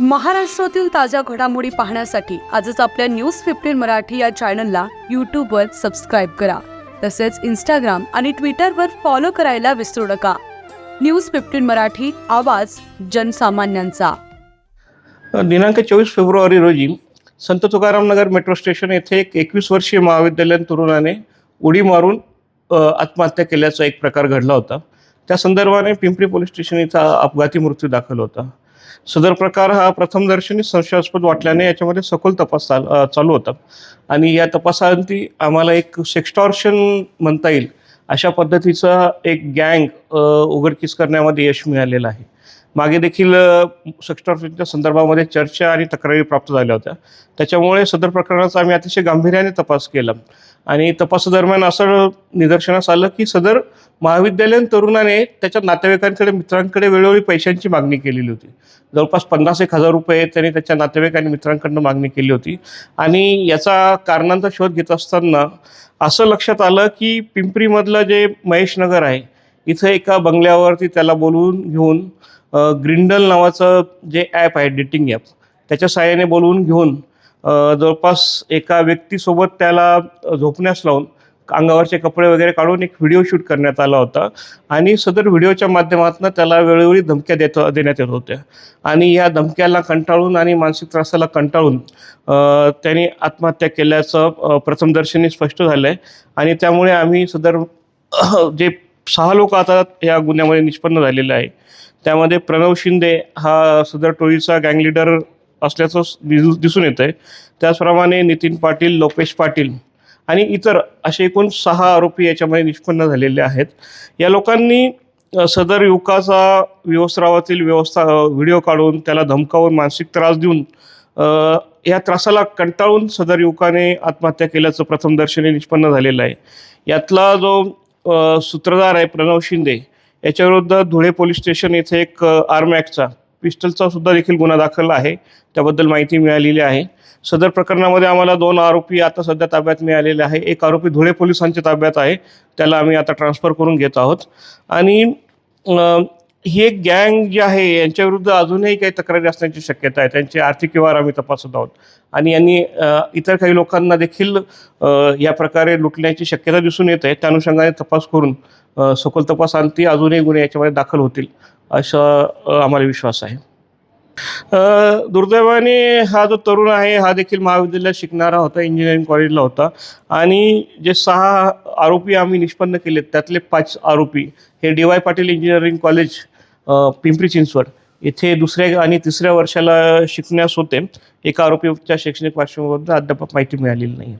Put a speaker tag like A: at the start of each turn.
A: महाराष्ट्रातील ताज्या घडामोडी पाहण्यासाठी आजच आपल्या न्यूज फिफ्टीन मराठी या चॅनलला यूट्यूबवर सबस्क्राईब करा. तसेच इंस्टाग्राम आणि ट्विटरवर फॉलो करायला विसरू नका. न्यूज फिफ्टीन मराठी आवाज जनसामान्यांचा.
B: दिनांक चोवीस फेब्रुवारी रोजी संत तुकाराम नगर मेट्रो स्टेशन येथे एक एकवीस वर्षीय महाविद्यालयीन तरुणाने उडी मारून आत्महत्या केल्याचा एक प्रकार घडला होता. त्या संदर्भाने पिंपरी पोलीस स्टेशन इथं अपघाती मृत्यू दाखल होता. सदर प्रकार हा प्रथमदर्शनी संशयास्पद वाटल्याने याच्यामध्ये सखोल तपास चाल चालू होता. आणि या तपासांती आम्हाला एक सेक्स्टॉर्शन म्हणता येईल अशा पद्धतीचा एक गँग उघडकीस करण्यामध्ये यश मिळालेलं आहे. मागे देखील सेक्स्टॉर्शनच्या संदर्भामध्ये चर्चा आणि तक्रारी प्राप्त झाल्या होत्या. त्याच्यामुळे सदर प्रकरणाचा आम्ही अतिशय गांभीर्याने तपास केला. आणि तपासादरम्यान असं निदर्शनास आलं की सदर महाविद्यालयीन तरुणाने त्याच्या नातेवाईकांकडे मित्रांकडे वेळोवेळी पैशांची मागणी केलेली होती. जवळपास पन्नास एक हजार रुपये त्यांनी त्याच्या नातेवाईक आणि मित्रांकडनं मागणी केली होती. आणि याचा कारणांचा शोध घेत असताना असं लक्षात आलं की पिंपरीमधलं जे महेश नगर आहे इथं एका बंगल्यावरती त्याला बोलवून घेऊन ग्रिंडल नावाचं जे ॲप आहे डेटिंग ॲप त्याच्या साहाय्याने बोलवून घेऊन जवळपास एका व्यक्तीसोबत त्याला झोपण्यास लावून अंगावरचे कपडे वगैरे काढून एक व्हिडिओ शूट करण्यात आला होता. आणि सदर व्हिडिओच्या माध्यमातून त्याला वेळोवेळी धमक्या देत देण्यात येत होत्या. आणि या धमक्याला कंटाळून आणि मानसिक त्रासाला कंटाळून त्यांनी आत्महत्या केल्याचं प्रथमदर्शनी स्पष्ट झालं आहे आणि त्यामुळे आम्ही सदर जे सहा लोक आता या गुन्ह्यामध्ये निष्पन्न झालेले आहे. त्यामध्ये प्रणव शिंदे हा सदर टोळीचा गँग लिडर असल्याचं दिसून येतं आहे त्याचप्रमाणे नितीन पाटील लोपेश पाटील आणि इतर असे एकूण सहा आरोपी याच्यामध्ये निष्पन्न झालेले आहेत. या लोकांनी सदर युवकाचा व्यवस्रावातील व्यवस्था व्हिडिओ काढून त्याला धमकावून मानसिक त्रास देऊन या त्रासाला कंटाळून सदर युवकाने आत्महत्या केल्याचं प्रथमदर्शनी निष्पन्न झालेलं आहे. यातला जो सूत्रधार आहे प्रणव शिंदे याच्याविरुद्ध धुळे पोलीस स्टेशन येथे एक आर्मॅकचा पिस्टलचा सुद्धा देखील गुन्हा दाखल आहे. त्याबद्दल माहिती मिळालेली आहे. सदर प्रकरणामध्ये आम्हाला दोन आरोपी आता सध्या ताब्यात मिळालेले आहे. एक आरोपी धुळे पोलिसांच्या ताब्यात आहे. त्याला आम्ही आता ट्रान्सफर करून घेत आहोत. आणि ही एक गँग जी आहे यांच्याविरुद्ध अजूनही काही तक्रारी असण्याची शक्यता आहे. त्यांचे आर्थिक व्यवहार आम्ही तपासत आहोत. आणि यांनी इतर काही लोकांना देखील या प्रकारे लुटण्याची शक्यता दिसून येत आहे. त्या अनुषंगाने तपास करून अ, सखोल तपासांती अजूनही गुन्हे याच्यामध्ये दाखल होतील असा आम्हाला विश्वास आहे. दुर्दैवाने हा जो तरुण आहे हा देखील महाविद्यालयात शिकणारा होता इंजिनिअरिंग कॉलेजला होता. आणि जे सहा आरोपी आम्ही निष्पन्न केलेत त्यातले पाच आरोपी हे D Y Patil engineering college Pimpri Chinchwad इथे दुसऱ्या आणि तिसऱ्या वर्षाला शिकण्यास होते. एका आरोपीच्या शैक्षणिक पार्श्वभूमीवर अद्याप माहिती मिळालेली नाही